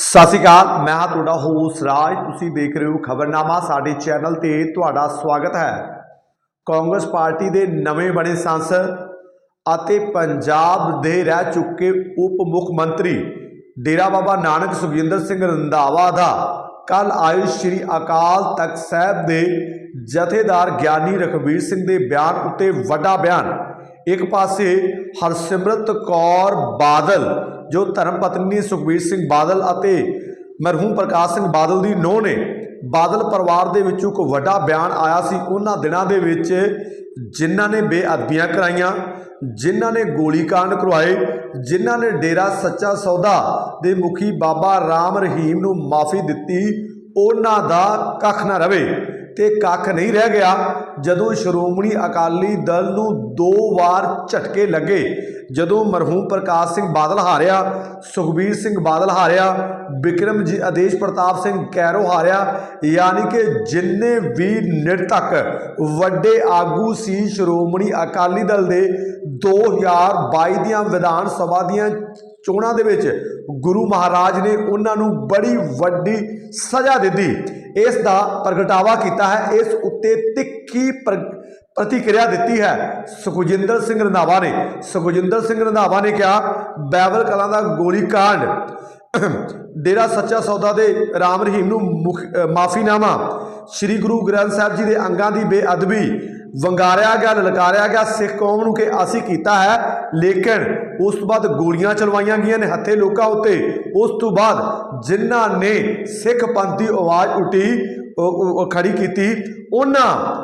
ਸਤਿ ਸ਼੍ਰੀ ਅਕਾਲ, ਮੈਂ ਹਾਂ ਤੁਹਾਡਾ ਹੋਸ ਰਾਜ। ਤੁਸੀਂ ਦੇਖ ਰਹੇ ਹੋ ਖਬਰਨਾਮਾ, ਸਾਡੇ ਚੈਨਲ ਤੇ ਤੁਹਾਡਾ ਸਵਾਗਤ ਹੈ। ਕਾਂਗਰਸ ਪਾਰਟੀ ਦੇ ਨਵੇਂ ਬਣੇ ਸੰਸਦ ਅਤੇ ਪੰਜਾਬ ਦੇ ਰਹਿ ਚੁੱਕੇ ਉਪ ਮੁੱਖ ਮੰਤਰੀ ਡੇਰਾ ਬਾਬਾ ਨਾਨਕ ਸੁਖਜਿੰਦਰ ਸਿੰਘ ਰੰਧਾਵਾ ਦਾ ਕੱਲ ਆਏ ਸ਼੍ਰੀ ਅਕਾਲ ਤਖਤ ਸਾਹਿਬ ਦੇ ਜਥੇਦਾਰ ਗਿਆਨੀ ਰਖਬੀਰ ਸਿੰਘ ਦੇ ਬਿਆਨ ਉੱਤੇ ਵੱਡਾ ਬਿਆਨ ਇੱਕ ਪਾਸੇ ਹਰਸਿਮਰਤ ਕੌਰ ਬਾਦਲ, ਜੋ ਧਰਮ ਪਤਨੀ ਸੁਖਬੀਰ ਸਿੰਘ ਬਾਦਲ ਅਤੇ ਮਰਹੂਮ ਪ੍ਰਕਾਸ਼ ਸਿੰਘ ਬਾਦਲ ਦੀ ਨੂੰਹ ਨੇ। ਬਾਦਲ ਪਰਿਵਾਰ ਦੇ ਵਿੱਚੋਂ ਇੱਕ ਵੱਡਾ ਬਿਆਨ ਆਇਆ ਸੀ। ਉਹਨਾਂ ਦਿਨਾਂ ਦੇ ਵਿੱਚ ਜਿਨ੍ਹਾਂ ਨੇ ਬੇਅਦਬੀਆਂ ਕਰਾਈਆਂ, ਜਿਨ੍ਹਾਂ ਨੇ ਗੋਲੀकांड ਕਰਵਾਏ, ਜਿਨ੍ਹਾਂ ਨੇ ਡੇਰਾ ਸੱਚਾ ਸੌਦਾ ਦੇ ਮੁਖੀ ਬਾਬਾ ਰਾਮ ਰਹੀਮ ਨੂੰ ਮਾਫੀ ਦਿੱਤੀ, ਉਹਨਾਂ ਦਾ ਕੱਖ ਨਾ ਰਵੇ। ਤੇ ਕੱਖ ਨਹੀਂ ਰਹਿ ਗਿਆ। ਜਦੋਂ ਸ਼੍ਰੋਮਣੀ ਅਕਾਲੀ ਦਲ ਨੂੰ ਦੋ ਵਾਰ ਝਟਕੇ ਲੱਗੇ, ਜਦੋਂ ਮਰਹੂਮ ਪ੍ਰਕਾਸ਼ ਸਿੰਘ ਬਾਦਲ ਹਾਰਿਆ, ਸੁਖਬੀਰ ਸਿੰਘ ਬਾਦਲ ਹਾਰਿਆ ਵਿਕਰਮ ਜੀ ਆਦੇਸ਼ ਪ੍ਰਤਾਪ ਸਿੰਘ ਕੈਰੋ ਹਾਰਿਆ, ਯਾਨੀ ਕਿ ਜਿੰਨੇ ਵੀ ਨਿਰਤਕ ਵੱਡੇ ਆਗੂ ਸੀ ਸ਼੍ਰੋਮਣੀ ਅਕਾਲੀ ਦਲ ਦੇ 2022 ਦੀਆਂ ਵਿਧਾਨ ਸਭਾ ਦੀਆਂ ਚੋਣਾਂ ਦੇ ਵਿੱਚ ਗੁਰੂ ਮਹਾਰਾਜ ਨੇ ਉਹਨਾਂ ਨੂੰ ਬੜੀ ਵੱਡੀ ਸਜ਼ਾ ਦਿੱਤੀ। ਇਸ ਦਾ ਪ੍ਰਗਟਾਵਾ ਕੀਤਾ ਹੈ, ਇਸ ਉੱਤੇ ਤਿੱਖੀ ਪ੍ਰ- ਪ੍ਰਤੀਕਿਰਿਆ ਦਿੱਤੀ ਹੈ। ਸੁਖਜਿੰਦਰ ਸਿੰਘ ਰੰਧਾਵਾ ਨੇ, ਸੁਖਜਿੰਦਰ ਸਿੰਘ ਰੰਧਾਵਾ ਨੇ ਕਿਹਾ, ਬੈਵਲ ਕਲਾਂ ਦਾ ਗੋਲੀ ਕਾਂਡ। ਡੇਰਾ ਸੱਚਾ ਸੌਦਾ ਦੇ ਰਾਮ ਰਹੀਮ ਨੂੰ ਮਾਫੀਨਾਮਾ ਸ੍ਰੀ ਗੁਰੂ ਗ੍ਰੰਥ ਸਾਹਿਬ ਜੀ ਦੇ ਅੰਗਾਂ ਦੀ ਬੇਅਦਬੀ। ਵੰਗਾਰਿਆ ਗਿਆ, ਲਲਕਾਰਿਆ ਗਿਆ, ਸਿੱਖ ਕੌਮ ਨੂੰ ਕਿ ਅਸੀਂ ਕੀਤਾ ਹੈ, ਲੇਕਿਨ ਉਸ ਤੋਂ ਬਾਅਦ ਗੋਲੀਆਂ ਚਲਵਾਈਆਂ ਗਈਆਂ ਨੇ ਹੱਥੇ ਲੋਕਾਂ ਉੱਤੇ। ਉਸ ਤੋਂ ਬਾਅਦ ਜਿਨ੍ਹਾਂ ਨੇ ਸਿੱਖ ਪੰਥ ਦੀ ਆਵਾਜ਼ ਉਠੀ ਉਹ- ਖੜੀ ਕੀਤੀ, ਉਹਨਾਂ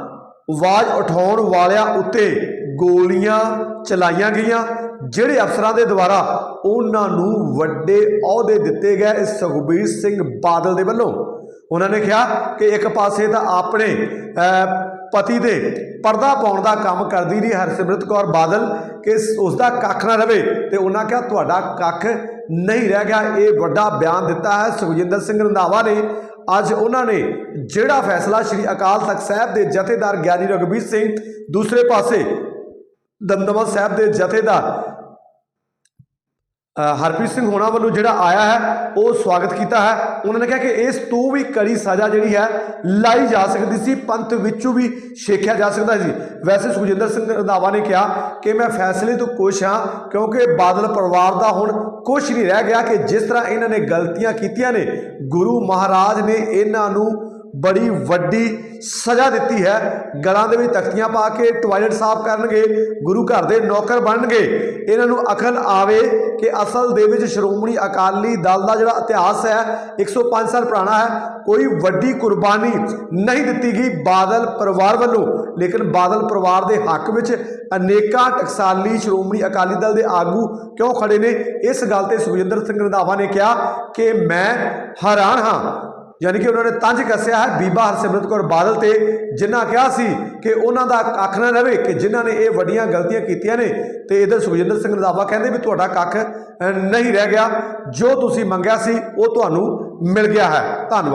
ਆਵਾਜ਼ ਉਠਾਉਣ ਵਾਲਿਆਂ ਉੱਤੇ ਗੋਲੀਆਂ ਚਲਾਈਆਂ ਗਈਆਂ, ਜਿਹੜੇ ਅਫਸਰਾਂ ਦੇ ਦੁਆਰਾ ਉਹਨਾਂ ਨੂੰ ਵੱਡੇ ਅਹੁਦੇ ਦਿੱਤੇ ਗਏ ਸੁਖਬੀਰ ਸਿੰਘ ਬਾਦਲ ਦੇ ਵੱਲੋਂ। ਉਹਨਾਂ ਨੇ ਕਿਹਾ ਕਿ ਇੱਕ ਪਾਸੇ ਤਾਂ ਆਪਣੇ ਪਤੀ ਦੇ ਪਰਦਾ ਪਾਉਣ ਦਾ ਕੰਮ ਕਰਦੀ ਰਹੀ ਹਰਸਿਮਰਤ ਕੌਰ ਬਾਦਲ ਕਿ ਉਸ ਦਾ ਕੱਖ ਨਾ ਰਵੇ ਤੇ ਉਹਨਾਂ ਕਿਹਾ, ਤੁਹਾਡਾ ਕੱਖ ਨਹੀਂ ਰਹਿ ਗਿਆ। ਇਹ ਵੱਡਾ ਬਿਆਨ ਦਿੱਤਾ ਹੈ। ਸੁਖਜਿੰਦਰ ਸਿੰਘ ਰੰਧਾਵਾ ਨੇ ਅੱਜ ਉਹਨਾਂ ਨੇ ਜਿਹੜਾ ਫੈਸਲਾ ਸ੍ਰੀ ਅਕਾਲ ਤਖਤ ਸਾਹਿਬ ਦੇ ਜਥੇਦਾਰ ਗਿਆਨੀ ਰਘਬੀਰ ਸਿੰਘ, ਦੂਸਰੇ ਪਾਸੇ ਦਮਦਮਾ ਸਾਹਿਬ ਦੇ ਜਥੇਦਾਰ ਹਰਪ੍ਰੀਤ ਸਿੰਘ ਹੋਣਾ ਵੱਲੋਂ ਜਿਹੜਾ ਆਇਆ ਹੈ, ਉਹ ਸਵਾਗਤ ਕੀਤਾ ਹੈ। ਉਹਨਾਂ ਨੇ ਕਿਹਾ ਕਿ ਇਸ ਤੋਂ ਵੀ ਕੜੀ ਸਜ਼ਾ ਜਿਹੜੀ ਹੈ, ਲਾਈ ਜਾ ਸਕਦੀ ਸੀ, ਪੰਥ ਵਿੱਚੋਂ ਵੀ ਛੇਕਿਆ ਜਾ ਸਕਦਾ ਸੀ। ਵੈਸੇ ਸੁਖਜਿੰਦਰ ਸਿੰਘ ਰੰਧਾਵਾ ਨੇ ਕਿਹਾ ਕਿ ਮੈਂ ਫੈਸਲੇ ਤੋਂ ਖੁਸ਼ ਹਾਂ, ਕਿਉਂਕਿ ਬਾਦਲ ਪਰਿਵਾਰ ਦਾ ਹੁਣ ਕੁਝ ਨਹੀਂ ਰਹਿ ਗਿਆ ਕਿ ਜਿਸ ਤਰ੍ਹਾਂ ਇਹਨਾਂ ਨੇ ਗਲਤੀਆਂ ਕੀਤੀਆਂ ਨੇ, ਗੁਰੂ ਮਹਾਰਾਜ ਨੇ ਇਹਨਾਂ ਨੂੰ ਬੜੀ ਵੱਡੀ ਸਜ਼ਾ ਦਿੱਤੀ ਹੈ। ਗਲਾਂ ਦੇ ਵਿੱਚ ਤਖਤੀਆਂ ਪਾ ਕੇ ਟਾਇਲਟ ਸਾਫ਼ ਕਰਨਗੇ, ਗੁਰੂ ਘਰ ਦੇ ਨੌਕਰ ਬਣਨਗੇ। ਇਹਨਾਂ ਨੂੰ ਅਕਲ ਆਵੇ ਕਿ ਅਸਲ ਦੇ ਵਿੱਚ ਸ਼੍ਰੋਮਣੀ ਅਕਾਲੀ ਦਲ ਦਾ ਜਿਹੜਾ ਇਤਿਹਾਸ ਹੈ 105 ਸਾਲ ਪੁਰਾਣਾ ਹੈ, ਕੋਈ ਵੱਡੀ ਕੁਰਬਾਨੀ ਨਹੀਂ ਦਿੱਤੀ ਗਈ ਬਾਦਲ ਪਰਿਵਾਰ ਵੱਲੋਂ। ਲੇਕਿਨ ਬਾਦਲ ਪਰਿਵਾਰ ਦੇ ਹੱਕ ਵਿੱਚ ਅਨੇਕਾਂ ਟਕਸਾਲੀ ਸ਼੍ਰੋਮਣੀ ਅਕਾਲੀ ਦਲ ਦੇ ਆਗੂ ਕਿਉਂ ਖੜੇ ਨੇ? ਇਸ ਗੱਲ ਤੇ ਸੁਖਜਿੰਦਰ ਸਿੰਘ ਰੰਧਾਵਾ ਨੇ ਕਿਹਾ ਕਿ ਮੈਂ ਹੈਰਾਨ ਹਾਂ ਯਾਨੀ ਕਿ ਉਹਨਾਂ ਨੇ ਤੰਜ ਕੱਸਿਆ ਹੈ। ਬੀਬਾ ਹਰਸਿਮਰਤ ਕੌਰ ਬਾਦਲ ਤੇ, ਜਿਨ੍ਹਾਂ ਕਿਹਾ ਸੀ ਕਿ ਉਹਨਾਂ ਦਾ ਕੱਖ ਨਾ ਰਵੇ ਕਿ ਜਿਨ੍ਹਾਂ ਨੇ ਇਹ ਵੱਡੀਆਂ ਗਲਤੀਆਂ ਕੀਤੀਆਂ ਨੇ, ਤੇ ਇਧਰ ਸੁਖਜਿੰਦਰ ਸਿੰਘ ਰੰਧਾਵਾ ਕਹਿੰਦੇ ਵੀ ਤੁਹਾਡਾ ਕੱਖ ਨਹੀਂ ਰਹਿ ਗਿਆ। ਜੋ ਤੁਸੀਂ ਮੰਗਿਆ ਸੀ, ਉਹ ਤੁਹਾਨੂੰ ਮਿਲ ਗਿਆ ਹੈ। ਧੰਨਵਾਦ।